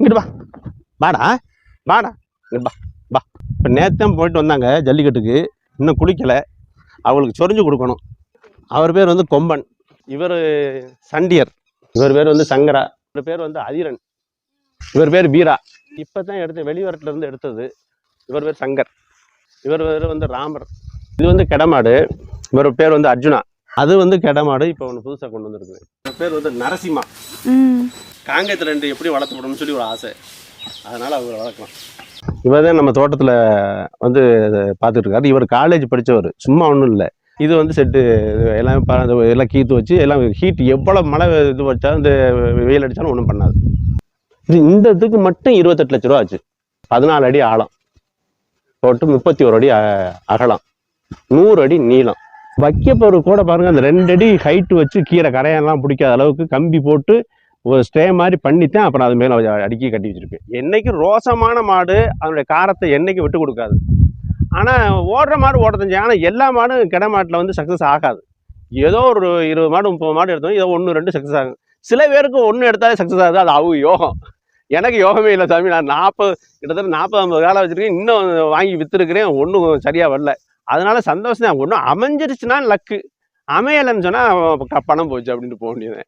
இங்கிட்டு வா. வாடா. வாடா. இங்கிட்டு வா. வா. இப்போ நேற்று போயிட்டு வந்தாங்க ஜல்லிக்கட்டுக்கு. இன்னும் குளிக்கலை. அவங்களுக்கு சொரிஞ்சு கொடுக்கணும். அவர் பேர் வந்து கொம்பன். இவர் சண்டியர். இவர் பேர் வந்து சங்கரா. இவர் பேர் வந்து அதிரன். இவர் பேர் வீரா. இப்போ தான் எடுத்து வெளிவரத்துல இருந்து எடுத்தது. இவர் பேர் சங்கர். இவர் பேர் வந்து ராமர். இது வந்து கெடமாடு. இவர் பேர் வந்து அர்ஜுனா. அது வந்து கெடமாடு இப்போ ஒன்று புதுசாக கொண்டு வந்திருக்கு இவர் பேர் வந்து நரசிம்மா. ம். காங்கேயத்து ரெண்டு எப்படி வளர்த்தப்படணும்னு சொல்லி ஒரு ஆசை. அதனால் அவங்க வளர்க்கலாம். இவர் தான் நம்ம தோட்டத்தில் வந்து பார்த்துட்டு இருக்காரு இவர் காலேஜ் படித்தவர் சும்மா ஒன்றும் இல்லை. இது வந்து செட்டு எல்லாம் எல்லாம் கீத்து வச்சு எல்லாம் ஹீட் எவ்வளோ மழை இது வச்சாலும் இந்த வெயில் அடித்தாலும் ஒன்றும் பண்ணாது. இது இந்த இதுக்கு மட்டும் இருபத்தெட்டு லட்ச ரூபா ஆச்சு. பதினாலு அடி ஆழம். போட்டு முப்பத்தி ஒரு அடி அகலம். நூறு அடி நீளம். வைக்கப்பொருள் கூட பாருங்க அந்த ரெண்டு அடி ஹைட்டு வச்சு கீரை கரையெல்லாம் பிடிக்காத அளவுக்கு கம்பி போட்டு ஒரு ஸ்டே மாதிரி பண்ணித்தான் அப்புறம் அது மேலே அடுக்கி கட்டி வச்சிருப்பேன் என்றைக்கும் ரோசமான மாடு அதனுடைய காரத்தை என்றைக்கும் விட்டு கொடுக்காது. ஆனால் ஓடுற மாடு ஓட ஓடுறது ஆனால் எல்லா மாடும் கிட மாட்டில் வந்து சக்ஸஸ் ஆகாது. ஏதோ ஒரு இருபது மாடு முப்பது மாடு எடுத்தோம் ஏதோ ஒன்று ரெண்டு சக்ஸஸ் ஆகும். சில பேருக்கு ஒன்று எடுத்தாலே சக்ஸஸ் ஆகுது அது அவங்க யோகம். எனக்கு யோகமே இல்லை சாமி நான் நாற்பது கிட்டத்தட்ட நாற்பது ஐம்பது காலம் வச்சிருக்கேன் இன்னும் வாங்கி விற்றுருக்கிறேன் ஒன்றும் சரியாக வரல. அதனால சந்தோஷம் தான். ஒன்றும் அமைஞ்சிருச்சுன்னா லக்கு அமையலைன்னு சொன்னால் பணம் போச்சு அப்படின்ட்டு போக வேண்டியது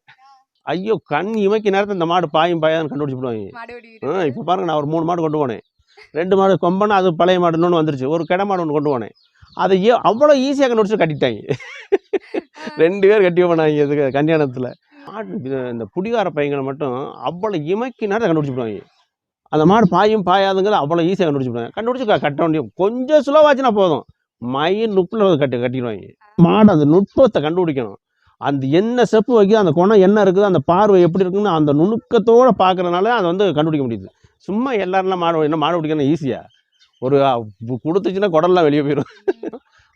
ஐயோ கண் இமைக்கு நேரத்தில் இந்த மாடு பாயும் பாயான்னு கண்டுபிடிச்சு போடுவாங்க ஆ இப்போ பாருங்க நான் ஒரு மூணு மாடு கொண்டு போனேன். ரெண்டு மாடு கொம்பனா அது பழைய மாடு இன்னொன்று வந்துருச்சு. ஒரு கிட மாடு ஒன்று கொண்டு போனேன். அதை ஏ அவ்வளோ ஈஸியாக கண்டுபிடிச்சு கட்டிட்டாங்க. ரெண்டு பேர் கட்டி போனாங்க இதுக்கு கல்யாணத்தில். மாடு இந்த புடிகார பையங்களை மட்டும் அவ்வளோ இமைக்கு நேரத்தை கண்டுபிடிச்சு போடுவாங்க அந்த மாடு பாயும் பாயாதுங்கிறது அவ்வளோ ஈஸியாக கண்டுபிடிச்சு போடுவாங்க கண்டுபிடிச்சு கட்ட வேண்டிய கொஞ்சம் ஸ்லோவாச்சுன்னா போதும். மயில் நுப்பில் கட்டி கட்டிடுவாங்க. மாடு அந்த நுட்பத்தை கண்டுபிடிக்கணும். அந்த என்ன செப்பு வைக்குது அந்த குணம் என்ன இருக்குது அந்த பார்வை எப்படி இருக்குன்னு அந்த நுணுக்கத்தோடு பார்க்கறதுனால அதை வந்து கண்டுபிடிக்க முடியுது. சும்மா எல்லாரெல்லாம் மாடு என்ன மாடு பிடிக்கணும் ஈஸியாக ஒரு கொடுத்துச்சுன்னா குடல்லாம் வெளியே போயிடும்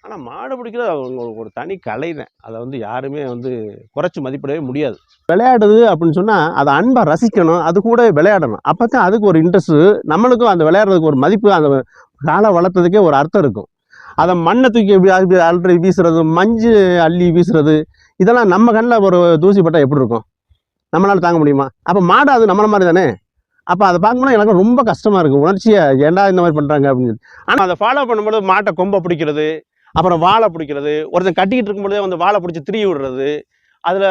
ஆனால் மாடு பிடிக்கிறது அவங்களுக்கு ஒரு தனி கலை தான் அதை வந்து யாருமே வந்து குறைச்சி மதிப்பிடவே முடியாது. விளையாடுது அப்படின்னு சொன்னால் அதை அன்பை ரசிக்கணும். அது கூட விளையாடணும். அப்போ தான் அதுக்கு ஒரு இன்ட்ரெஸ்ட்டு நம்மளுக்கும் அந்த விளையாடுறதுக்கு ஒரு மதிப்பு அந்த காலை வளர்த்ததுக்கே ஒரு அர்த்தம் இருக்கும். அதை மண்ணை தூக்கி எப்படி அல்றி வீசுறது மஞ்சு அள்ளி வீசுறது இதெல்லாம் நம்ம கண்ணில் ஒரு தூசி எப்படி இருக்கும்? நம்மளால் தாங்க முடியுமா? அப்போ மாடு அது நம்மள மாதிரி தானே? அப்போ அதை பார்க்கும்போது எனக்கு ரொம்ப கஷ்டமாக இருக்கும் உணர்ச்சியை ஏன்டா இந்த மாதிரி பண்ணுறாங்க அப்படின்னு ஆனால் அதை ஃபாலோ பண்ணும்போது மாட்டை கொம்பை பிடிக்கிறது அப்புறம் வாழை பிடிக்கிறது ஒருத்தன் கட்டிக்கிட்டு இருக்கும்போதே வந்து வாழை பிடிச்சி திரி விடுறது அதில்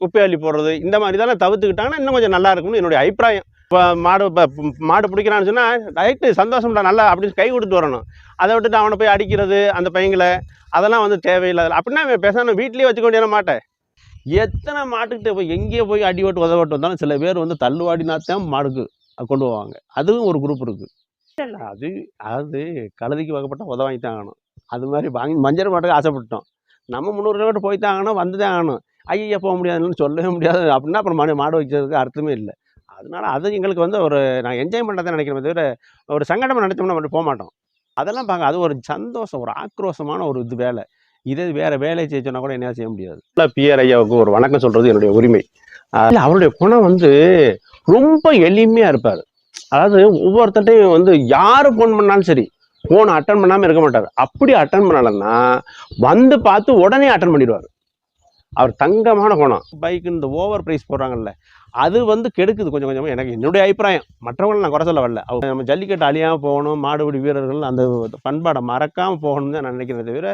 குப்பை அள்ளி போடுறது இந்த மாதிரி தானே தவிர்த்துக்கிட்டாங்கன்னா இன்னும் கொஞ்சம் நல்லா இருக்கும்னு என்னுடைய அபிப்பிராயம். இப்போ மாடு இப்போ மாடு பிடிக்கிறான்னு சொன்னால் ரைட்டு சந்தோஷம்டா நல்லா அப்படின்னு கை கொடுத்து வரணும். அதை விட்டுட்டு அவனை போய் அடிக்கிறது அந்த பையங்களை அதெல்லாம் வந்து தேவையில்லாத அப்படின்னா பேசாமல் வீட்லேயே வச்சுக்க வேண்டிய மாட்டேன் எத்தனை மாட்டுக்கிட்ட போய் எங்கேயோ போய் அடி ஓட்டு உதவட்டு வந்தாலும் சில பேர் வந்து தள்ளுவாடினாத்தான் மாடுக்கு கொண்டு போவாங்க. அதுவும் ஒரு குரூப் இருக்குது இல்லை. அது அது கழுதிக்கு வகைப்பட்ட உதவ வாங்கி தான் ஆகணும். அது மாதிரி வாங்கி மஞ்சள் மாட்டுக்கு ஆசைப்பட்டோம் நம்ம முந்நூறு கிலோமீட்டர் போய் தான் ஆகணும் வந்து தான் ஆகணும். ஐயா போக முடியாதுன்னு சொல்லவே முடியாது. அப்படின்னா அப்புறம் மாடு மாடு வைக்கிறதுக்கு அர்த்தமே இல்லை. அதனால அது எங்களுக்கு வந்து ஒரு நான் என்ஜாய்மெண்ட்டாக தான் நினைக்கிறேன் தவிர ஒரு சங்கடம் நினச்சோம்னா அப்படி போக மாட்டோம். அதெல்லாம் பார்க்க அது ஒரு சந்தோஷம் ஒரு ஆக்ரோஷமான ஒரு இது வேலை. இதே வேறு வேலையை செய்ய கூட என்ன செய்ய முடியாது. பிஆர் ஐயாவுக்கு ஒரு வணக்கம் சொல்கிறது என்னுடைய உரிமை. இல்லை அவருடைய குணம் வந்து ரொம்ப எளிமையாக இருப்பார். அதாவது ஒவ்வொருத்தட்டையும் வந்து யார் ஃபோன் பண்ணாலும் சரி ஃபோன் அட்டன் பண்ணாமல் இருக்க மாட்டார். அப்படி அட்டன் பண்ணலைன்னா வந்து பார்த்து உடனே அட்டன் பண்ணிடுவார். அவர் தங்கமான குணம். பைக் இந்த ஓவர் பிரைஸ் போடுறாங்கல்ல அது வந்து கெடுக்குது கொஞ்சம் கொஞ்சமாக எனக்கு என்னுடைய அபிப்பிராயம். மற்றவங்களை நான் குறை சொல்ல வரல. அவங்க நம்ம ஜல்லிக்கட்டு அழியாமல் போகணும் மாடுபிடி வீரர்கள் அந்த பண்பாடை மறக்காமல் போகணும்னு தான் நான் நினைக்கிறேன் தவிர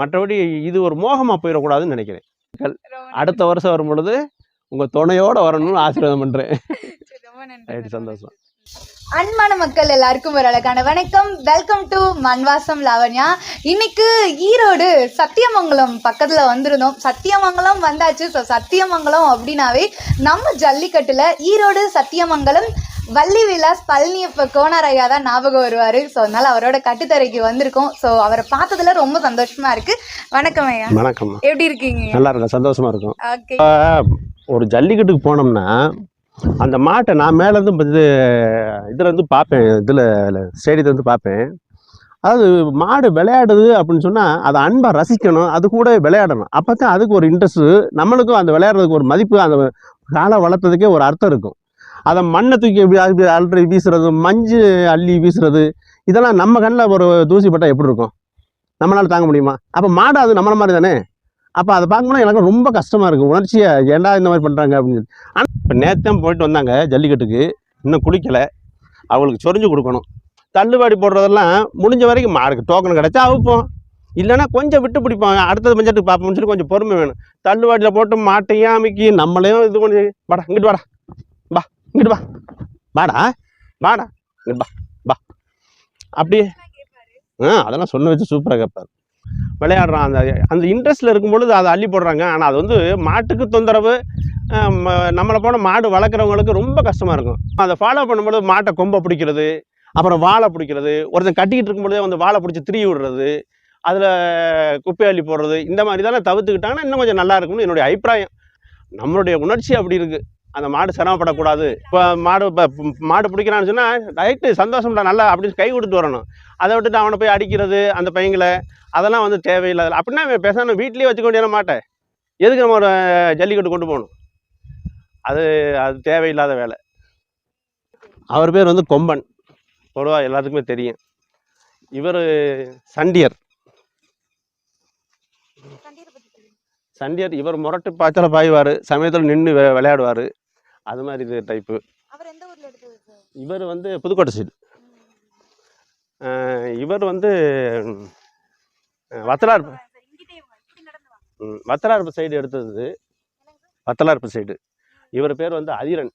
மற்றபடி இது ஒரு மோகமாக போயிடக்கூடாதுன்னு நினைக்கிறேன். அடுத்த வருஷம் வரும் பொழுது உங்கள் துணையோட வரணும்னு ஆசீர்வாதம் பண்ணுறேன் ரைட்டு சந்தோஷம். அன்பான மக்கள் எல்லாருக்கும் ஒரு அழகான வணக்கம். Welcome to Manvasam Lavanya. இன்னைக்கு ஈரோடு சத்தியமங்கலம் பக்கத்துல வந்திருந்தோம். சத்தியமங்கலம் வந்தாச்சு. ஸோ சத்தியமங்கலம் அப்படின்னாவே நம்ம ஜல்லிக்கட்டுல ஈரோடு சத்தியமங்கலம் வள்ளி விலாஸ் பழனியப்ப கோனார் ஐயா தான் ஞாபகம் வருவாரு. ஸோ அதனால அவரோட கட்டுத்தரைக்கு வந்திருக்கோம். ஸோ அவரை பார்த்ததுல ரொம்ப சந்தோஷமா இருக்கு. வணக்கம் ஐயா. வணக்கம் எப்படி இருக்கீங்க? நல்லா இருக்கும் சந்தோஷமா இருக்கும். ஓகே. ஒரு ஜல்லிக்கட்டுக்கு போனோம்னா அந்த மாட்டை நான் மேலேருந்து இது இதில் வந்து பார்ப்பேன் இதில் ஸ்டேடியத்துலேருந்து பார்ப்பேன். அதாவது மாடு விளையாடுது அப்படின்னு சொன்னால் அதை அன்பை ரசிக்கணும் அது கூட விளையாடணும். அப்போ தான் அதுக்கு ஒரு இன்ட்ரெஸ்ட்டு நம்மளுக்கும் அந்த விளையாடுறதுக்கு ஒரு மதிப்பு அந்த காலை வளர்த்ததுக்கே ஒரு அர்த்தம் இருக்கும். அதை மண்ணை தூக்கி எப்படி அள்ளி வீசுறது மஞ்சு அள்ளி வீசுறது இதெல்லாம் நம்ம கண்ணில் ஒரு தூசிப்பட்டால் எப்படி இருக்கும்? நம்மளால் தாங்க முடியுமா? அப்போ மாடு அது நம்மள மாதிரி தானே? அப்போ அதை பார்க்கும்போது எனக்கு ரொம்ப கஷ்டமாக இருக்குது உணர்ச்சியாக ஏன்டா இந்த மாதிரி பண்ணுறாங்க அப்படின்னு ஆனால் இப்போ நேற்று போயிட்டு வந்தாங்க ஜல்லிக்கட்டுக்கு. இன்னும் குளிக்கலை. அவங்களுக்கு சொரிஞ்சு கொடுக்கணும். தள்ளுபாடி போடுறதெல்லாம் முடிஞ்ச வரைக்கும் மார்க்கு டோக்கன் கிடைச்சா அவுப்போம். இல்லைன்னா கொஞ்சம் விட்டு பிடிப்பாங்க அடுத்தது பஞ்சத்துக்கு பார்ப்போம்னு சொல்லி கொஞ்சம் பொறுமை வேணும். தள்ளுபாடியில் போட்டு மாட்டையும் அமைக்கி நம்மளையும் இது பண்ணி வாடா இங்கிட்டு வாடா. பா இங்கிட்டு வா. வாடா வாடா இங்கிட்டு பா பா அப்படியே. ஆ அதெல்லாம் சொன்ன வச்சு சூப்பராக கேட்பாரு விளையாடுறான். அந்த அந்த இன்ட்ரெஸ்ட்டில் இருக்கும் பொழுது அதை அள்ளி போடுறாங்க. ஆனால் அது வந்து மாட்டுக்கு தொந்தரவு நம்மளை போன மாடு வளர்க்குறவங்களுக்கு ரொம்ப கஷ்டமாக இருக்கும். அதை ஃபாலோ பண்ணும்பொழுது மாட்டை கொம்பை பிடிக்கிறது அப்புறம் வாழை பிடிக்கிறது ஒருத்தன் கட்டிக்கிட்டு இருக்கும்பொழுதே வந்து வாழை பிடிச்சி திரி விடுறது அதில் குப்பை அள்ளி போடுறது இந்த மாதிரி தானே தவிர்த்துக்கிட்டாங்கன்னா இன்னும் கொஞ்சம் நல்லா இருக்கும்னு என்னுடைய அபிப்பிராயம். நம்மளுடைய உணர்ச்சி அப்படி இருக்குது அந்த மாடு சிரமப்படக்கூடாது. இப்போ மாடு இப்போ மாடு பிடிக்கிறான்னு சொன்னால் ரைட்டு சந்தோஷம்டா நல்லா அப்படின்னு கை கொடுத்து வரணும். அதை விட்டுட்டு அவனை போய் அடிக்கிறது அந்த பையங்களை அதெல்லாம் வந்து தேவையில்லாத அப்படின்னா பேசணும் பேசாமல் வீட்லேயே வச்சுக்க வேண்டிய மாட்டேன் எதுக்கு நம்ம ஒரு ஜல்லிக்கட்டு கொண்டு போகணும்? அது அது தேவையில்லாத வேலை. அவர் பேர் வந்து கொம்பன். பொதுவாக எல்லாத்துக்குமே தெரியும். இவர் சண்டியர். சண்டியர் இவர் முரட்டு பாய்ச்சல பாய்வார் சமயத்தில் நின்று விளையாடுவார். அது மாதிரி இது டைப்பு இவர் வந்து புதுக்கோட்டை சைடு இவர் வந்து வத்தலார்பு வத்தலார்பு சைடு எடுத்தது. வத்தலார்பு சைடு இவர் பேர் வந்து அதிரன்.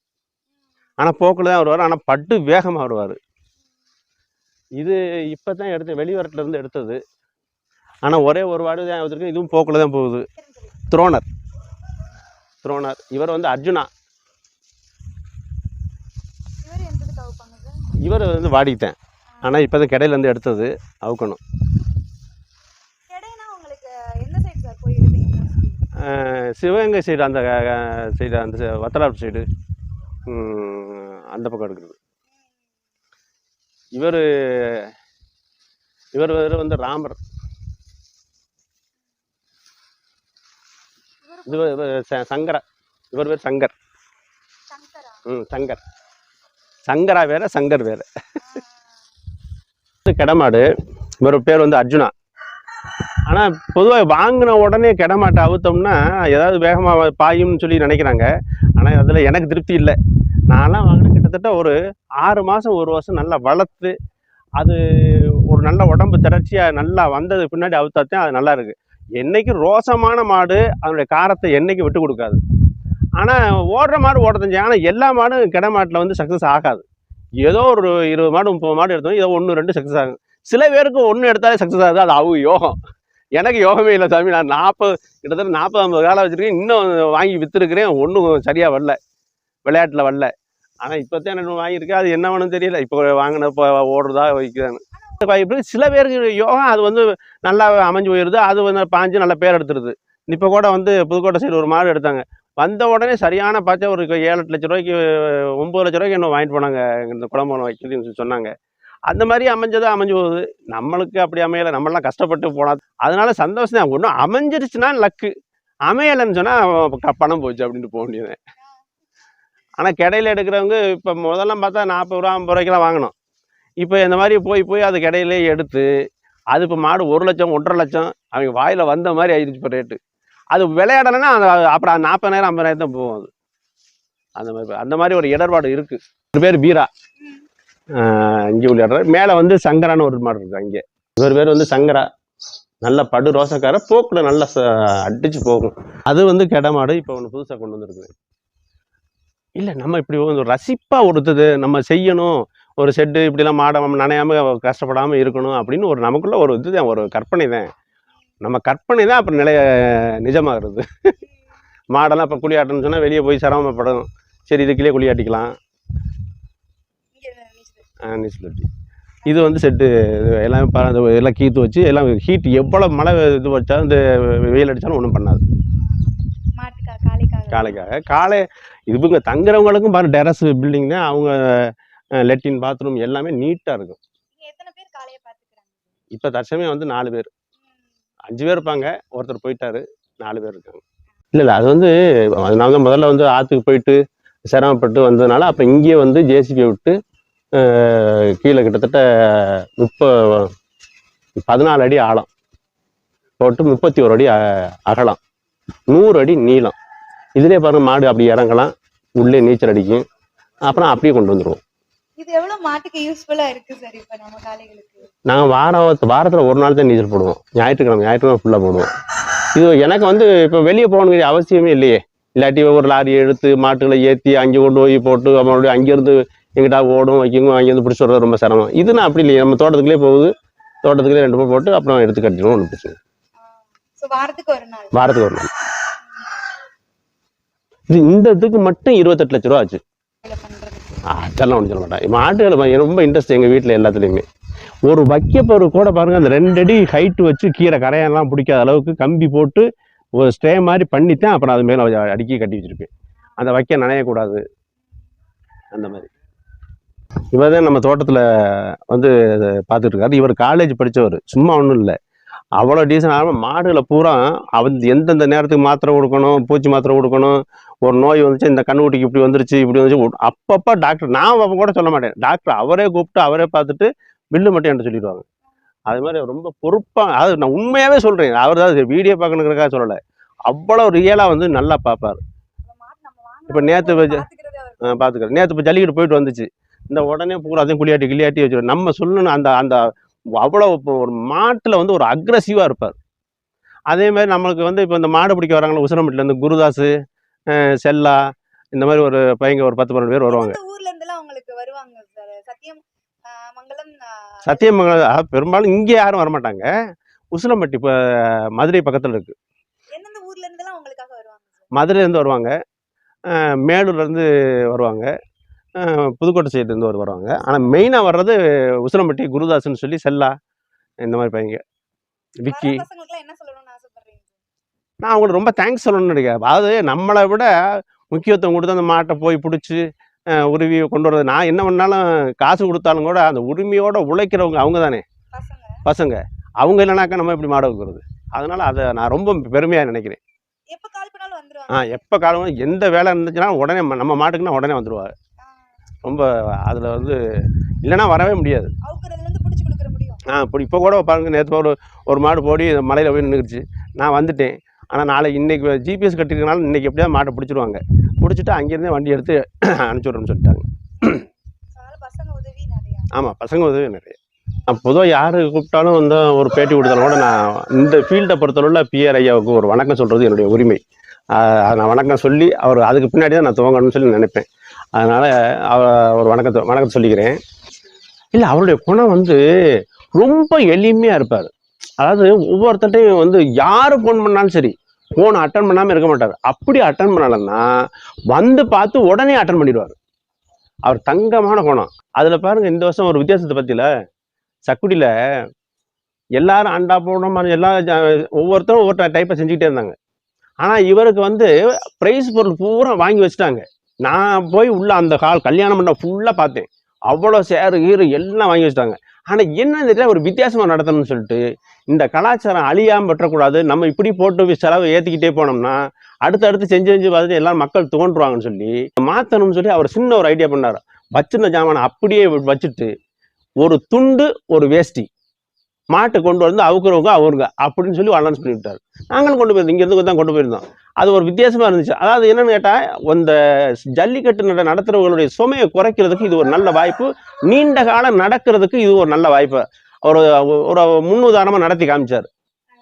ஆனால் போக்கில் தான் வருவார். ஆனால் பட்டு வேகமாக வருவார். இது இப்போ தான் எடுத்து வெளிவரத்துல இருந்து எடுத்தது. ஆனால் ஒரே ஒரு வாடு தான் வச்சுருக்கு. இதுவும் போக்கில் தான் போகுது. துரோணர். துரோணர். இவர் வந்து அர்ஜுனா இவர் எந்ததுக்கு அவுப்பாங்க சார் இவர் வந்து வாடித்தேன் ஆனால் இப்போ தான் கடையிலேருந்து எடுத்தது அவுக்கணும். சிவகங்கை சைடு அந்த சைடு அந்த வத்தலார் சைடு அந்த பக்கம் எடுக்கிறது. இவர் இவர் வேறு வந்து ராமர். இது சங்கரா. இவர் பேர் சங்கரா? ம் சங்கர். சங்கரா வேற சங்கர் வேற. கிடமாடு. இவர் பேர் வந்து அர்ஜுனா. ஆனால் பொதுவாக வாங்கின உடனே கிடமாட்டை அவுத்தோம்னா ஏதாவது வேகமாக பாயும்னு சொல்லி நினைக்கிறாங்க. ஆனால் அதில் எனக்கு திருப்தி இல்லை. நான்லாம் வாங்கின கிட்டத்தட்ட ஒரு ஆறு மாதம் ஒரு வருஷம் நல்லா வளர்த்து அது ஒரு நல்ல உடம்பு திறச்சியாக நல்லா வந்தது பின்னாடி அவுத்தாத்தான் அது நல்லா இருக்குது என்னைக்கு ரோசமான மாடு அதனுடைய காரத்தை என்றைக்கு விட்டு கொடுக்காது. ஆனால் ஓடுற மாடு ஓட செஞ்சு ஆனால் எல்லா மாடும் கிட மாட்டில் வந்து சக்ஸஸ் ஆகாது. ஏதோ ஒரு இருபது மாடு முப்பது மாடு எடுத்தோம் ஏதோ ஒன்று ரெண்டு சக்ஸஸ் ஆகும். சில பேருக்கு ஒன்று எடுத்தாலே சக்ஸஸ் ஆகுது அது அவங்க யோகம். எனக்கு யோகமே இல்லை சாமி நான் நாற்பது கிட்டத்தட்ட நாற்பது ஐம்பது காலம் வச்சுருக்கேன் இன்னும் வாங்கி விற்றுருக்கிறேன் ஒன்றும் சரியாக வரல. விளையாட்டில் வரல. ஆனால் இப்போ தான் எனக்கு வாங்கியிருக்கேன் அது என்ன வேணும்னு தெரியல. இப்போ வாங்கின இப்போ ஓடுறதா வைக்கிறாங்க. இப்படி சில பேருக்கு யோகம் அது வந்து நல்லா அமைஞ்சு போயிடுது அது வந்து பாஞ்சு நல்ல பேர் எடுத்துருது. இப்போ கூட வந்து புதுக்கோட்டை சைடு ஒரு மாடு எடுத்தாங்க. வந்த உடனே சரியான பார்த்தா ஒரு ஏழு எட்டு லட்ச ரூபாய்க்கு ஒம்பது லட்ச ரூபாய்க்கு என்ன வாங்கிட்டு போனாங்க இந்த குழம்பு வைக்கிறதுன்னு சொல்லி சொன்னாங்க. அந்த மாதிரி அமைஞ்சது அமைஞ்சு போகுது. நம்மளுக்கு அப்படி அமையலை நம்மளாம் கஷ்டப்பட்டு போனால் அதனால சந்தோஷம் தான். ஒன்றும் அமைஞ்சிருச்சுன்னா லக்கு. அமையலைன்னு சொன்னால் பணம் போச்சு அப்படின்ட்டு போக வேண்டியது ஆனால் கடையில் எடுக்கிறவங்க இப்போ முதல்லாம் பார்த்தா நாற்பது ரூபா ஐம்பது ரூபாய்க்கெல்லாம் வாங்கினோம் இப்போ இந்த மாதிரி போய் போய் அது கடையிலே எடுத்து அது இப்போ மாடு ஒரு லட்சம் ஒன்றரை லட்சம் அவங்க வாயில் வந்த மாதிரி ஆயிடுச்சு இப்போ ரேட்டு அது விளையாடலைன்னா அந்த அப்புறம் நாற்பதாயிரம் ஐம்பதாயிரம் தான் போகும் அது. அந்த மாதிரி அந்த மாதிரி ஒரு இடர்பாடு இருக்குது ஒரு பேர் பீரா இங்கே விளையாடுறாரு மேலே வந்து சங்கரான்னு ஒரு மாடு இருக்கு அங்கே. இவர் பேர் வந்து சங்கரா. நல்ல படு ரோசக்கார. போக்கில் நல்லா ச- அடிச்சு போகும். அது வந்து கெட மாடு. இப்போ ஒன்று புதுசாக கொண்டு வந்துருக்குது. இல்லை நம்ம இப்படி ஒரு ரசிப்பாக ஒருத்தது நம்ம செய்யணும். ஒரு செட்டு இப்படிலாம் மாட நனையாம கஷ்டப்படாமல் இருக்கணும் அப்படின்னு ஒரு நமக்குள்ள ஒரு இதுதான் ஒரு கற்பனை தான். நம்ம கற்பனை தான் அப்புறம் நிலைய நிஜமாகிறது. மாடெல்லாம் இப்போ குளியாட்டம்னு சொன்னால் வெளியே போய் சிரமப்படும் சரி இதுக்குள்ளே குளியாட்டிக்கலாம். ஆ, நீச்சல் வச்சு இது வந்து செட்டு எல்லாம் எல்லாம் கீத்து வச்சு எல்லாம் ஹீட் எவ்வளோ மழை இது வச்சாலும் இந்த வெயில் அடித்தாலும் ஒன்றும் பண்ணாது. காலைக்காக காலை இவங்க தங்குறவங்களுக்கும் பாரு டெரஸ் பில்டிங் தான் அவங்க லெட்டின் பாத்ரூம் எல்லாமே நீட்டாக இருக்கும். இப்போ தற்சமயம் வந்து நாலு பேர். அஞ்சு பேர் இருப்பாங்க. ஒருத்தர் போயிட்டாரு. நாலு பேர் இருக்காங்க. இல்லை இல்லை. அது வந்து அது நான் வந்து முதல்ல வந்து ஆற்றுக்கு போயிட்டு சிரமப்பட்டு வந்ததுனால அப்போ இங்கேயே வந்து ஜேசிபி விட்டு கீழே கிட்டத்தட்ட முப்ப பதினாலு அடி ஆழம். போட்டு முப்பத்தி ஒரு அடி அகலம். நூறு அடி நீளம். இதுலேயே பாருங்கள் மாடு அப்படி இறங்கலாம். உள்ளே நீச்சல் அடிக்கும். அப்புறம் அப்படியே கொண்டு வந்துடுவோம் இது எவ்வளவு மாட்டுக்கு யூஸ்ஃபுல்லா இருக்கு சார் இப்ப நம்ம காளைகளுக்கு? நாங்கள் வாரம் வாரத்தில் ஒரு நாள் தான் நீச்சல் போடுவோம். ஞாயிற்றுக்கிழமை ஞாயிற்றுக்கிழமை ஃபுல்லாக போடுவோம். இது எனக்கு வந்து இப்போ வெளியே போகணுங்கிற அவசியமே இல்லையே. இல்லாட்டி ஒரு லாரி எடுத்து மாட்டுகளை ஏற்றி அங்கே கொண்டு போய் போட்டு மறுபடியும் அங்கேருந்து எங்கிட்டா ஓடும் வைக்கும் அங்கேருந்து பிடிச்சி வர்றது ரொம்ப சிரமம். இது நான் அப்படி இல்லையே. நம்ம தோட்டத்துக்குள்ளே போகுது. தோட்டத்துக்குள்ளே ரெண்டு பேர் போட்டு அப்புறம் எடுத்து கட்டிடுவோம் ஒன்றும் பிரச்சனை வாரத்துக்கு ஒரு நாள். வாரத்துக்கு ஒரு நாள். இது இந்த இதுக்கு மட்டும் இருபத்தெட்டு லட்ச ரூபா ஆச்சு. அதெல்லாம் ஒன்றும் சொல்ல மாட்டேன். மாட்டுகளை ரொம்ப இன்ட்ரெஸ்ட் எங்கள் வீட்டில் எல்லாத்துலேயுமே. ஒரு வைக்கப்பொரு கூட பாருங்கள் அந்த ரெண்டு அடி ஹைட்டு வச்சு கீரை கரையெல்லாம் பிடிக்காத அளவுக்கு கம்பி போட்டு ஒரு ஸ்டே மாதிரி பண்ணித்தான் அப்புறம் அது மேலே அடுக்கி கட்டி வச்சுருப்பேன். அந்த வைக்க நனையக்கூடாது. அந்த மாதிரி. இவர் தான் நம்ம தோட்டத்தில் வந்து பார்த்துட்டு இருக்காரு இவர் காலேஜ் படித்தவர் சும்மா ஒன்றும் இல்லை. அவ்வளோ டீசன் ஆகாமல் மாடுகளை பூரா அவன் எந்தெந்த நேரத்துக்கு மாத்திரை கொடுக்கணும் பூச்சி மாத்திரை கொடுக்கணும் ஒரு நோய் வந்துச்சு இந்த கண்ணுக்குட்டிக்கு இப்படி வந்துருச்சு இப்படி வந்துச்சு அப்பப்போ டாக்டர் நான் அப்போ கூட சொல்ல மாட்டேன். டாக்டர் அவரே கூப்பிட்டு அவரே பார்த்துட்டு பில்லு மட்டும் என்கிட்ட சொல்லிடுவாங்க. அது மாதிரி ரொம்ப பொறுப்பாக அது நான் உண்மையாகவே சொல்கிறேன் அவர் தான் வீடியோ பார்க்கணுங்கிறக்காக சொல்லலை. அவ்வளோ ரியலாக வந்து நல்லா பார்ப்பார். இப்போ நேற்று பார்த்துக்கிறேன். நேற்று இப்போ ஜல்லிக்கட்டு போயிட்டு வந்துச்சு. இந்த உடனே பூரா அதையும் குளியாட்டி கிளியாட்டி வச்சு நம்ம சொல்லணும் அந்த அந்த அவ்வளோ இப்போ ஒரு மாட்டில் வந்து ஒரு அக்ரஸிவாக இருப்பார். அதே மாதிரி நம்மளுக்கு வந்து இப்போ இந்த மாடு பிடிக்க வராங்களா உசிரம்பட்டில் இந்த குருதாஸ் செல்லா இந்த மாதிரி ஒரு பையங்க ஒரு பத்து பன்னெண்டு பேர் வருவாங்க. ஊர்ல இருந்தெல்லாம் வருவாங்க சத்தியம் மங்கலம் சத்தியமங்கலம் பெரும்பாலும் இங்கே யாரும் வரமாட்டாங்க. உசிலம்பட்டி இப்போ மதுரை பக்கத்தில் சார்? மதுரையிலேருந்து வருவாங்க. மேலூர்லேருந்து வருவாங்க. புதுக்கோட்டை சைட்லேருந்து ஒரு வருவாங்க. ஆனால் மெயினாக வர்றது உசிலம்பட்டி குருதாஸ்ன்னு சொல்லி செல்லா இந்த மாதிரி பையங்க. விக்கி வர பசங்களுக்குலாம் என்ன சொல்லணும்னு ஆசைப்படுறீங்க நான் அவங்களுக்கு ரொம்ப தேங்க்ஸ் சொல்லணும்னு நினைக்கிறேன். அதாவது நம்மளை விட முக்கியத்துவம் கொடுத்து அந்த மாட்டை போய் பிடிச்சி உருவி கொண்டு வர்றது. நான் என்ன பண்ணாலும் காசு கொடுத்தாலும் கூட அந்த உரிமையோட உழைக்கிறவங்க அவங்க தானே. பசங்க. அவங்க இல்லைனாக்கா நம்ம எப்படி மாட வைக்கிறது அதனால அதை நான் ரொம்ப பெருமையாக நினைக்கிறேன். ஆ எப்போ காலம் எந்த வேலை இருந்துச்சுன்னா உடனே நம்ம மாட்டுக்குன்னா உடனே வந்துடுவாங்க ஆ, ரொம்ப அதில் வந்து இல்லைன்னா வரவே முடியாது. ஆ இப்போ இப்போ கூட பாருங்க நேற்று ஒரு ஒரு மாடு போடி மலையில் போய் நின்றுச்சு நான் வந்துட்டேன். ஆனால் நாளைக்கு இன்னைக்கு ஜிபிஎஸ் கட்டிருக்கனால இன்னைக்கு எப்படியாவது மாட்டை பிடிச்சிருவாங்க. பிடிச்சிட்டு அங்கேருந்தே வண்டி எடுத்து அனுப்பிச்சி விட்றேன்னு சொல்லிட்டாங்க. ஆமாம் பசங்க உதவி நிறைய. நான் பொதுவாக யார் கூப்பிட்டாலும் வந்து ஒரு பேட்டி கொடுத்தாலும் கூட நான் இந்த ஃபீல்டை பொறுத்தளவில் பிஆர் ஐயாவுக்கு ஒரு வணக்கம் சொல்கிறது என்னுடைய உரிமை. நான் வணக்கம் சொல்லி அவர் அதுக்கு பின்னாடி தான் நான் துவங்கணும்னு சொல்லி நினைப்பேன். அதனால் அவ ஒரு வணக்கத்தை வணக்கத்தை சொல்லிக்கிறேன். இல்லை அவருடைய குணம் வந்து ரொம்ப எளிமையாக இருப்பார். அதாவது ஒவ்வொருத்தட்டையும் வந்து யார் ஃபோன் பண்ணாலும் சரி ஃபோன் அட்டன் பண்ணாமல் இருக்க மாட்டார். அப்படி அட்டன் பண்ணலன்னா வந்து பார்த்து உடனே அட்டன் பண்ணிடுவார். அவர் தங்கமான கோணம் அதில் பாருங்க இந்த வருஷம் ஒரு வித்தியாசத்தை பற்றியில் சக்குடியில் எல்லாரும் அண்டா போன மாதிரி எல்லா ஒவ்வொருத்தரும் ஒவ்வொரு டைப்பை செஞ்சுக்கிட்டே இருந்தாங்க. ஆனால் இவருக்கு வந்து ப்ரைஸ் பொருள் பூரா வாங்கி வச்சுட்டாங்க. நான் போய் உள்ள அந்த கால் கல்யாணம் பண்ண ஃபுல்லாக பார்த்தேன். அவ்வளோ சேரு கீரு எல்லாம் வாங்கி வச்சுட்டாங்க. ஆனால் என்ன தெரியல ஒரு வித்தியாசமாக நடத்தணும்னு சொல்லிட்டு இந்த கலாச்சாரம் அழியாமல் பெற்றக்கூடாது நம்ம இப்படி போட்டு செலவு ஏற்றிக்கிட்டே போனோம்னா அடுத்து அடுத்து செஞ்சு செஞ்சு பார்த்துட்டு எல்லாரும் மக்கள் தோன்றுவாங்கன்னு சொல்லி மாற்றணும்னு சொல்லி அவர் சின்ன ஒரு ஐடியா பண்ணார். வச்சிருந்த ஜாமானை அப்படியே வச்சுட்டு ஒரு துண்டு ஒரு வேஷ்டி. மாட்டை கொண்டு வந்து அவுக்குறவங்க அவருங்க அப்படின்னு சொல்லி அனௌன்ஸ் பண்ணிவிட்டார். நாங்களும் கொண்டு போயிருந்தோம். இங்கேருந்து தான் கொண்டு போயிருந்தோம். அது ஒரு வித்தியாசமாக இருந்துச்சு. அதாவது என்னென்னு கேட்டால் இந்த ஜல்லிக்கட்டு நட நடத்துகிறவங்களுடைய சுமையை குறைக்கிறதுக்கு இது ஒரு நல்ல வாய்ப்பு. நீண்ட காலம் நடக்கிறதுக்கு இது ஒரு நல்ல வாய்ப்பு. ஒரு ஒரு முன்னுதாரணமாக நடத்தி காமிச்சார்.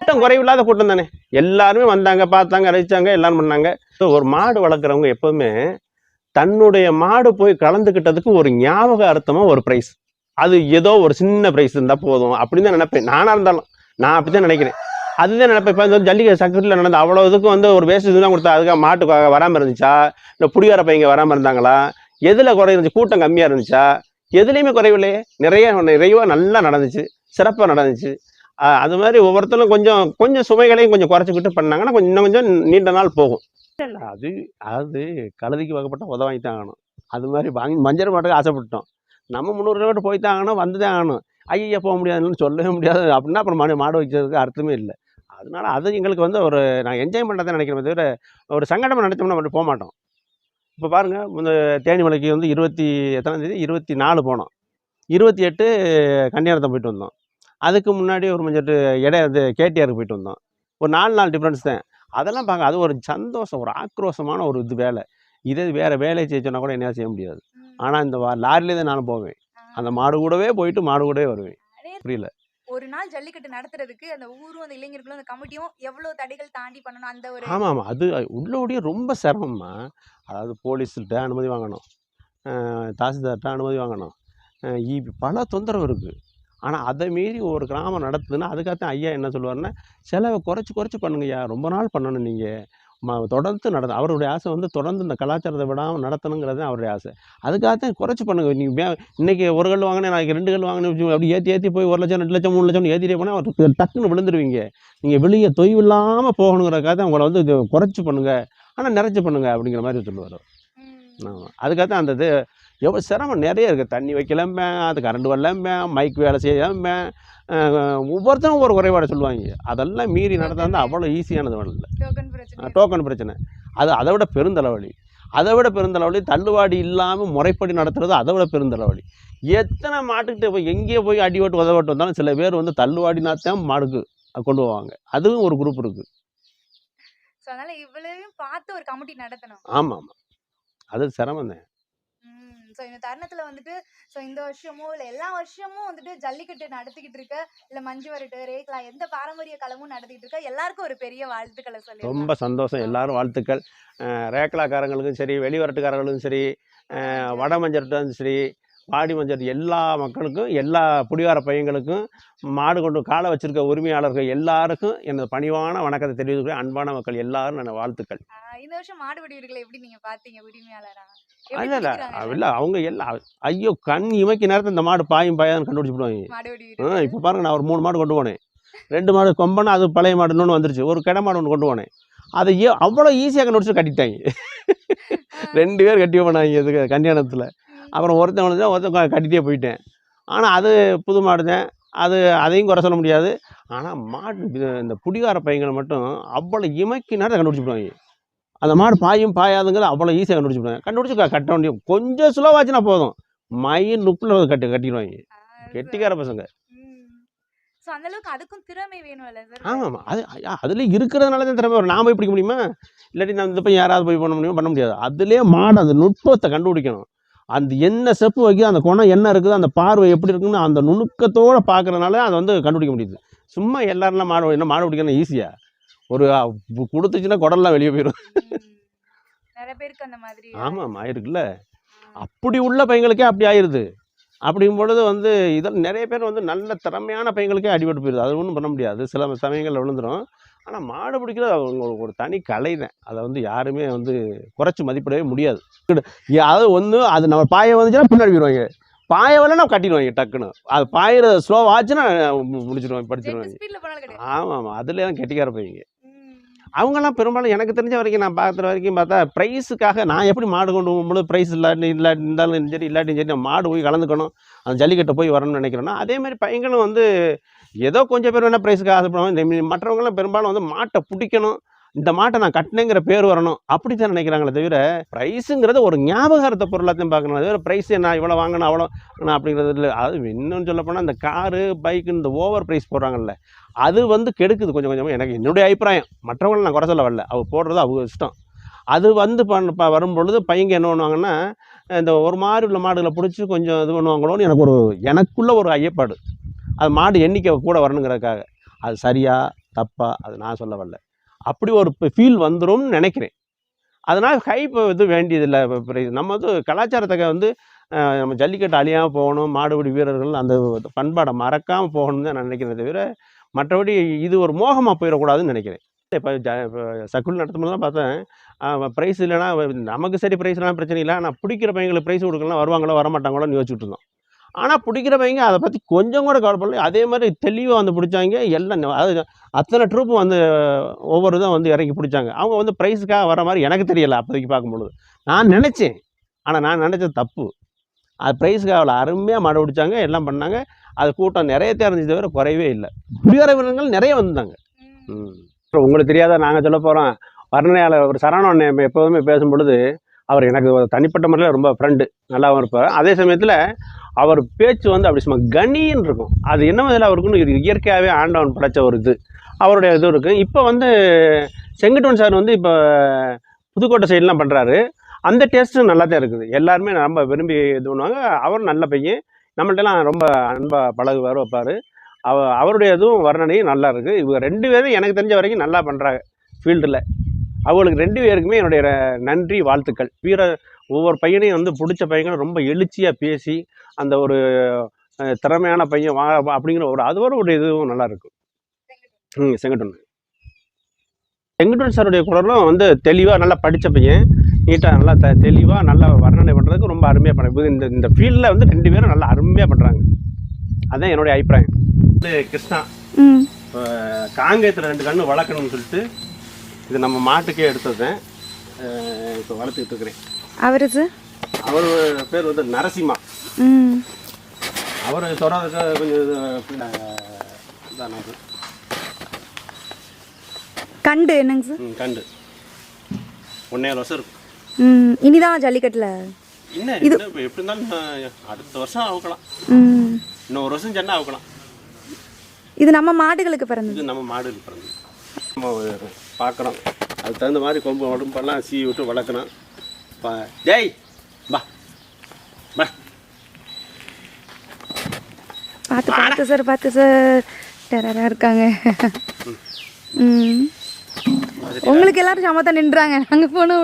கூட்டம் குறைவில்லாத கூட்டம் தானே. எல்லாருமே வந்தாங்க பார்த்தாங்க ரசிச்சாங்க எல்லாரும் பண்ணாங்க. ஸோ ஒரு மாடு வளர்க்குறவங்க எப்போவுமே தன்னுடைய மாடு போய் கலந்துக்கிட்டதுக்கு ஒரு ஞாபக அர்த்தமாக ஒரு ப்ரைஸ் அது ஏதோ ஒரு சின்ன ப்ரைஸ் இருந்தால் போதும் அப்படின்னு தான் நினைப்பேன். நானாக இருந்தாலும் நான் அப்படி தான் நினைக்கிறேன். அதுதான் நினைப்பேன். இப்போ வந்து ஜல்லிக்கட்டு சக்கரத்தில் நடந்த அவ்வளோ இதுக்கு வந்து ஒரு வேஸ்ட் இதுதான் கொடுத்தா அதுக்காக மாட்டுக்காக வராமல் இருந்துச்சா? இல்லை புடிகார பையங்க வராமல் இருந்தாங்களா? எதில் குறை இருந்துச்சு? கூட்டம் கம்மியாக இருந்துச்சா? எதுலேயுமே குறைவில்லையே நிறைய நிறைவாக நல்லா நடந்துச்சு. சிறப்பாக நடந்துச்சு. அது மாதிரி ஒவ்வொருத்தரும் கொஞ்சம் கொஞ்சம் சுமைகளையும் கொஞ்சம் குறைச்சிக்கிட்டு பண்ணாங்கன்னா கொஞ்சம் இன்னும் கொஞ்சம் நீண்ட நாள் போகும். இல்லை அது அது கழுதிக்கு வகைப்பட்ட உதவ தான் ஆகணும். அது மாதிரி வாங்கி மஞ்சள் மாட்டுக்கு ஆசைப்பட்டோம் நம்ம முந்நூறு கிலோமீட்டர் போய் தான் ஆகணும் வந்து தான் ஆகணும். ஐயா போக முடியாதுன்னு சொல்லவே முடியாது. அப்படின்னா அப்புறம் மாடு மாடு வைக்கிறதுக்கு அர்த்தமே இல்லை. அதனால அது எங்களுக்கு வந்து ஒரு நான் என்ஜாய் தான் நினைக்கிறேன். தவிர ஒரு சங்கடமாக நினச்சோம்னா மட்டும் போக மாட்டோம். இப்போ பாருங்கள் இந்த தேனிமலைக்கு வந்து இருபத்தி எத்தனாம் தேதி? இருபத்தி நாலு போனோம். இருபத்தி எட்டு கன்னியாரத்தை போயிட்டு வந்தோம். அதுக்கு முன்னாடி ஒரு மஞ்சள் இடை வந்து கேடிஆருக்கு போயிட்டு வந்தோம். ஒரு நாலு நாள் டிஃப்ரென்ஸ் தான். அதெல்லாம் பார்க்க அது ஒரு சந்தோஷம் ஒரு ஆக்ரோஷமான ஒரு இது வேலை. இதே வேறு வேலையை செய்ய சொன்னால் கூட என்ன செய்ய முடியாது. ஆனால் இந்த வா- லாரிலே தான் நானும் போவேன். அந்த மாடு கூடவே போயிட்டு மாடு கூடவே வருவேன். புரியல? ஒரு நாள் ஜல்லிக்கட்டு நடத்துறதுக்கு அந்த ஊரும் அந்த இளைஞர்களும் அந்த கமிட்டியும் எவ்வளவு தடைகள் தாண்டி பண்ணணும்? அந்த ஒரு ஆமாம் ஆமாம் அது உள்ளபடியே ரொம்ப சிரமம்மா. அதாவது போலீஸ்கிட்ட அனுமதி வாங்கணும். தாசில்தார்கிட்ட அனுமதி வாங்கணும். அஹ் இ- பல தொந்தரவு இருக்குது ஆனால் அதை மீறி ஒரு கிராமம் நடத்துதுன்னா அதுக்காகத்தான் ஐயா என்ன சொல்லுவாருன்னா செலவை குறைச்சி குறைச்சி பண்ணுங்கய்யா. ரொம்ப நாள் பண்ணணும் நீங்கள் ம தொடர்ந்து நட அவருடைய ஆசை வந்து தொடர்ந்து இந்த கலாச்சாரத்தை விடாமல் நடத்தணுங்கிறது தான் அவருடைய ஆசை. அதுக்காகத்தான் குறைச்சி பண்ணுங்க. நீங்கள் மே இன்றைக்கி ஒரு கல் வாங்கினேன் நாளைக்கு ரெண்டு கல் வாங்கினேன் அப்படி ஏற்றி ஏற்றி போய் ஒரு லட்சம் ரெண்டு லட்சம் மூணு லட்சம் ஏற்றிட்டே போனால் அவர் டக்குன்னு விழுந்துருவீங்க. நீங்கள் வெளியே தொய்வு இல்லாமல் போகணுங்கிறக்காக தான் உங்களை வந்து இது குறைச்சி பண்ணுங்க. ஆனால் நிறைச்சி பண்ணுங்க அப்படிங்கிற மாதிரி சொல்லுவார். ஆமாம் அதுக்காக தான் அந்த இது எவ்வளோ சிரமம் நிறைய இருக்குது தண்ணி வைக்கலம்பேன் அது கரண்ட் வரலம்பேன் மைக் வேலை செய்யாமல் ஒவ்வொருத்தரும் ஒவ்வொரு குறைபாடை சொல்லுவாங்க. அதெல்லாம் மீறி நடந்தா வந்து அவ்வளோ ஈஸியானது வரல. டோக்கன் பிரச்சனை. டோக்கன் பிரச்சனை. அது அதை விட பெருந்தலைவலி அதை விட பெருந்தலைவலி தள்ளுவாடி இல்லாமல் முறைப்படி நடத்துறது அதை விட பெருந்தலைவலி எத்தனை மாட்டுக்கிட்ட போய் எங்கேயே போய் அடி ஓட்டு உதவட்டு வந்தாலும் சில பேர் வந்து தள்ளுவாடினா தான் மாடுக்கு கொண்டு போவாங்க. அதுவும் ஒரு குரூப் இருக்குது சோ அதனால பார்த்து ஒரு கமிட்டி நடத்தணும். ஆமாம். ஆமாம் அது சிரமம் தான் ஸோ இந்த தருணத்துல வந்துட்டு ஸோ இந்த வருஷமும் இல்ல எல்லா வருஷமும் வந்துட்டு ஜல்லிக்கட்டு நடத்திக்கிட்டு இருக்க இல்ல மஞ்சு வரட்டு ரேக்லா எந்த பாரம்பரிய களமும் நடத்திட்டு இருக்க எல்லாருக்கும் ஒரு பெரிய வாழ்த்துக்களை சொல்லி ரொம்ப சந்தோஷம். எல்லாரும் வாழ்த்துக்கள். ரேக்லாக்காரங்களுக்கும் சரி வெளிவரட்டுக்காரங்களுக்கும் சரி வட மஞ்சட்டும் சரி வாடி மஞ்சள் எல்லா மக்களுக்கும் எல்லா புடிகார பையங்களுக்கும் மாடு கொண்டு காலை வச்சிருக்க உரிமையாளர்கள் எல்லாருக்கும் எனது பணிவான வணக்கத்தை தெரிவித்துக்கிறேன் அன்பான மக்கள் எல்லாரும் நான் வாழ்த்துக்கள். இந்த வருஷம் மாடுபிடி வீடுகளை எப்படி நீங்க பாத்தீங்க உரிமையாளரா? எப்படி இல்ல இல்ல இல்லை அவங்க எல்லாம் ஐயோ கண் இமைக்கு நேரத்தில் இந்த மாடு பாயும் பாயான்னு கண்டுபிடிச்சு போடுவாங்க மாடுபிடி ஆ இப்போ பாருங்க நான் ஒரு மூணு மாடு கொண்டு போனேன். ரெண்டு மாடு கொம்பனா அது பழைய மாடு இன்னொன்று வந்துருச்சு. ஒரு கிடை மாடு ஒன்று கொண்டு போனேன். அதை ஏ அவ்வளோ ஈஸியாக கண்டுபிடிச்சு கட்டிட்டாங்க. ரெண்டு பேர் கட்டி போனாங்க இதுக்கு கல்யாணத்தில். அப்புறம் ஒருத்தன் வந்து ஒருத்தன் க- கட்டிட்டே போயிட்டேன். ஆனால் அது புது மாடு தான் அது அதையும் குறை சொல்ல முடியாது. ஆனால் மாடு இந்த புடிகார பையங்களை மட்டும் அவ்வளோ இமைக்கு நேரத்தை கண்டுபிடிச்சு போடுவாங்க அந்த மாடு பாயும் பாயாதுங்கிறது அவ்வளோ ஈஸியாக கண்டுபிடிச்சு கண்டுபிடிச்சு கட்ட வேண்டிய கொஞ்சம் ஸ்லோவாச்சுன்னா போதும். மயில் நுப்பில் கட்டி கட்டிடுவாங்க. கெட்டிக்கார பசங்க. ஆமாம். அது அதில் இருக்கிறதுனால தான் திறமை நாம் போய் பிடிக்க முடியுமா? இல்லாட்டி நம்ம இந்த போய் யாராவது போய் பண்ண முடியுமா? பண்ண முடியாது. அதுலேயே மாடு அந்த நுட்பத்தை கண்டுபிடிக்கணும். அந்த என்ன செப்பு வைக்குது அந்த குணம் என்ன இருக்குது அந்த பார்வை எப்படி இருக்குன்னு அந்த நுணுக்கத்தோடு பார்க்கறதுனால அதை வந்து கண்டுபிடிக்க முடியுது. சும்மா எல்லாரெல்லாம் மாடு என்ன மாடு பிடிக்கணும் ஈஸியாக ஒரு கொடுத்துச்சுன்னா குடல்லாம் வெளியே போயிடும். நிறைய பேருக்கு அந்த மாதிரி ஆமாம் ஆயிருக்குல்ல. அப்படி உள்ள பையங்களுக்கே அப்படி ஆயிடுது அப்படிங்கும் பொழுது வந்து இதில் நிறைய பேர் வந்து நல்ல திறமையான பையங்களுக்கே அடிபட்டு போயிடுது அது ஒன்றும் பண்ண முடியாது. சில சமயங்களில் விழுந்துடும் ஆனால் மாடு பிடிக்கிறது அவங்களுக்கு ஒரு தனி கலை தான் அதை வந்து யாருமே வந்து குறைச்சி மதிப்பிடவே முடியாது. அதாவது ஒன்று அது நம்ம பாய வந்துச்சுன்னா பின்னாடி போயிடுவாங்க பாய வரல நம்ம கட்டிடுவாங்க டக்குன்னு. அது பாயிற ஸ்லோ ஆச்சுன்னா முடிச்சிடுவாங்க படிச்சிடுவாங்க ஆமாம் ஆமாம் அதுலேயே தான் கெட்டிக்கார பையங்க. அவங்கெல்லாம் பெரும்பாலும் எனக்கு தெரிஞ்ச வரைக்கும் நான் பார்க்குற வரைக்கும் பார்த்தா ப்ரைஸுக்காக நான் எப்படி மாடு கொண்டு போகும்போது ப்ரைஸ் இல்லாட்டி இல்லாட்டி இருந்தாலும் சரி இல்லாட்டியும் சரி நான் மாடு போய் கலந்துக்கணும். அந்த ஜல்லிக்கட்டை போய் வரணும்னு நினைக்கிறேன்னா அதே மாதிரி பையங்களும் வந்து ஏதோ கொஞ்சம் பேர் வேணால் ப்ரைஸுக்கு ஆசைப்படுவாங்க. மற்றவங்களாம் பெரும்பாலும் வந்து மாட்டை பிடிக்கணும். இந்த மாட்டை நான் கட்டினேங்கிற பேர் வரணும். அப்படி தான் நினைக்கிறாங்களே தவிர ப்ரைஸுங்கிறத ஒரு ஞாபகார்த்த பொருளாத்தையும் பார்க்கணும். அது ப்ரைஸ் நான் இவ்வளோ வாங்கினேன் அவ்வளோ நான் அப்படிங்கிறது இல்லை. அது இன்னும் சொல்லப்போனால் இந்த காரு பைக்கு இந்த ஓவர் ப்ரைஸ் போடுறாங்கல்ல அது வந்து கெடுக்குது கொஞ்சம் கொஞ்சமாக எனக்கு என்னுடைய அபிப்பிராயம். மற்றவங்களை நான் குறை சொல்ல வரல. அவள் போடுறது அவங்க இஷ்டம். அது வந்து பண்ண ப வரும்பொழுது பையங்க என்ன பண்ணுவாங்கன்னா இந்த ஒரு மாதிரி உள்ள மாடுகளை பிடிச்சி கொஞ்சம் இது பண்ணுவாங்களோன்னு எனக்கு ஒரு எனக்குள்ள ஒரு ஐயப்பாடு. அது மாடு எண்ணிக்கை கூட வரணுங்கிறதுக்காக. அது சரியா தப்பா அது நான் சொல்ல வரல. அப்படி ஒரு ஃபீல் வந்துரும்னு நினைக்கிறேன். அதனால் ஹைப் இது வேண்டியதில்லை. நம்ம வந்து கலாச்சாரத்தை வந்து நம்ம ஜல்லிக்கட்டு அழியாமல் போகணும் மாடுபிடி வீரர்கள் அந்த பண்பாடை மறக்காமல் போகணும்னு தான் நான் நினைக்கிறேன் தவிர மற்றபடி இது ஒரு மோகமாக போயிடக்கூடாதுன்னு நினைக்கிறேன். இப்போ ஜ இப்போ சக்குல் நடத்தும்போது தான் பார்த்தேன் ப்ரைஸ் இல்லைன்னா நமக்கு சரி ப்ரைஸ்லாம் பிரச்சனை இல்லை. ஆனால் பிடிக்கிற பையங்களுக்கு ப்ரைஸ் கொடுக்கலாம் வருவாங்களோ வரமாட்டாங்களோன்னு யோசிச்சுட்டு இருந்தோம். ஆனால் பிடிக்கிற பையங்க அதை பற்றி கொஞ்சம் கூட கவலைப்படல அதே மாதிரி தெளிவாக வந்து பிடிச்சாங்க. எல்லாம் அது அத்தனை ட்ரூப்பும் வந்து ஒவ்வொரு இதாக வந்து இறங்கி பிடிச்சாங்க. அவங்க வந்து ப்ரைஸுக்காக வர மாதிரி எனக்கு தெரியலை அப்போதைக்கு பார்க்கும்பொழுது. நான் நினச்சேன். ஆனால் நான் நினச்சது தப்பு. அது ப்ரைஸுக்காக அவ்வளோ அருமையாக மாடு பிடிச்சாங்க எல்லாம் பண்ணாங்க. அது கூட்டம் நிறைய தெரிஞ்சது தவிர குறையவே இல்லை. குடிகார வீரர்கள் நிறைய வந்தாங்க ம். உங்களுக்கு தெரியாத? நாங்கள் சொல்ல போகிறோம் வர்ணனையாளர் ஒரு சரவணன் எப்போதுமே பேசும் பொழுது அவர் எனக்கு தனிப்பட்ட முறையில் ரொம்ப ஃப்ரெண்டு நல்லாவும் இருப்பார். அதே சமயத்தில் அவர் பேச்சு வந்து அப்படி சும்மா கனின்னு இருக்கும். அது என்ன இதில் அவருக்குன்னு இயற்கையாகவே ஆண்டவன் படைச்ச ஒரு இது. அவருடைய இது இருக்குது இப்போ வந்து செங்கட்டுவன் சார் வந்து இப்போ புதுக்கோட்டை சைட்லாம் பண்ணுறாரு அந்த டேஸ்ட்டும் நல்லா தான் இருக்குது. எல்லாருமே ரொம்ப விரும்பி இது பண்ணுவாங்க. அவரும் நல்ல பையன். நம்மள்ட்டலாம் ரொம்ப அன்பாக பழகுவார் வைப்பார். அவ அவருடைய இதுவும் வர்ணனையும் நல்லா இருக்குது இவங்க ரெண்டு பேரும் எனக்கு தெரிஞ்ச வரைக்கும் நல்லா பண்ணுறாங்க ஃபீல்டில் அவங்களுக்கு ரெண்டு பேருக்குமே என்னுடைய நன்றி வாழ்த்துக்கள். வீர ஒவ்வொரு பையனையும் வந்து பிடிச்ச பையங்களும் ரொம்ப எழுச்சியாக பேசி அந்த ஒரு திறமையான பையன் வா அப்படிங்கிற ஒரு அது ஒரு இதுவும் நல்லா இருக்கும். ம் செங்கட்டுவன் செங்கட்டுவன் சாருடைய குரலும் வந்து தெளிவாக நல்லா படித்த பையன். நீட்டாக நல்லா த தெளிவாக நல்லா வர்ணனை பண்ணுறதுக்கு ரொம்ப அருமையாக பண்ணுறாங்க இந்த இந்த ஃபீல்டில் வந்து ரெண்டு பேரும் நல்லா அருமையாக பண்ணுறாங்க அதுதான் என்னுடைய அபிப்பிராயம். கிருஷ்ணா. ம். இப்போ காங்கேயத்தில் ரெண்டு கன்று வளர்க்கணும்னு சொல்லிட்டு இது நம்ம மாட்டுக்கே எடுத்ததுதான் இப்போ வளர்த்துக்கிட்டு இருக்கிறேன். அவரு சார்? அவர் பேர் வந்து நரசிம்மா. அவர் சொல்கிறதுக்கு கொஞ்சம் இது, இது. கண்டு என்னங்க சார்? கண்டு. ஒன்னேழு வருஷம் இருக்கும் இனிதான் ஜல்லிக்கட்டில். என்ன இப்போ எப்படி இருந்தாலும் அடுத்த வருஷம் அவுக்கலாம். ஒரு வருஷம் சென்னா அவுக்கலாம். இது நம்ம மாடுகளுக்கு பிறந்தது. இது நம்ம மாடு பிறந்து நம்ம பார்க்குறோம் அதுக்கு தகுந்த மாதிரி கொம்பு உடம்பெல்லாம் சீ விட்டு வளர்க்கணும். பா பார்த்து பார்த்து சார் பார்த்து சார் டெரராக இருக்காங்க. ம். உங்களுக்கு எல்லாரும் சமத்தான் நின்றாங்க. நாங்கள் போன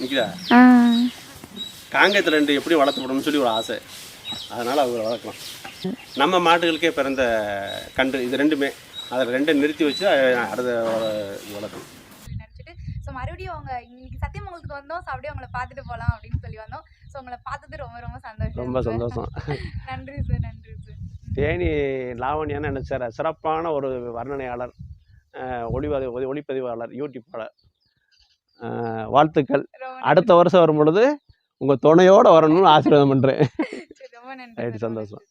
நிற்குதா ஆ. ரெண்டு எப்படி வளர்த்துப்படணும்னு சொல்லி ஒரு ஆசை. அதனால் அவங்க வளர்க்கலாம். நம்ம மாடுகளுக்கே பிறந்த கன்று இது ரெண்டுமே. அதில் ரெண்டை நிறுத்தி வச்சு அடுத்த வளர்க்கணும். ஸோ மறுபடியும் அவங்க இன்னைக்கு சத்தியமங்கலத்துக்கு வந்தோம். ஸோ அப்படியே உங்களை பார்த்துட்டு போகலாம் அப்படின்னு சொல்லி வந்தோம். ஸோ உங்களை பார்த்தது ரொம்ப ரொம்ப சந்தோஷம். ரொம்ப சந்தோஷம். நன்றி சார் நன்றி சார். தேனி லாவண்யான்னு எனக்கு சார் சிறப்பான ஒரு வர்ணனையாளர் ஒளிவதி ஒளி- ஒளிப்பதிவாளர் யூடியூப்பாளர் வாழ்த்துக்கள். அடுத்த வருஷம் வரும் பொழுது உங்கள் துணையோடு வரணும்னு ஆசீர்வாதம் பண்ணுறேன் நன்றி சந்தோஷம்.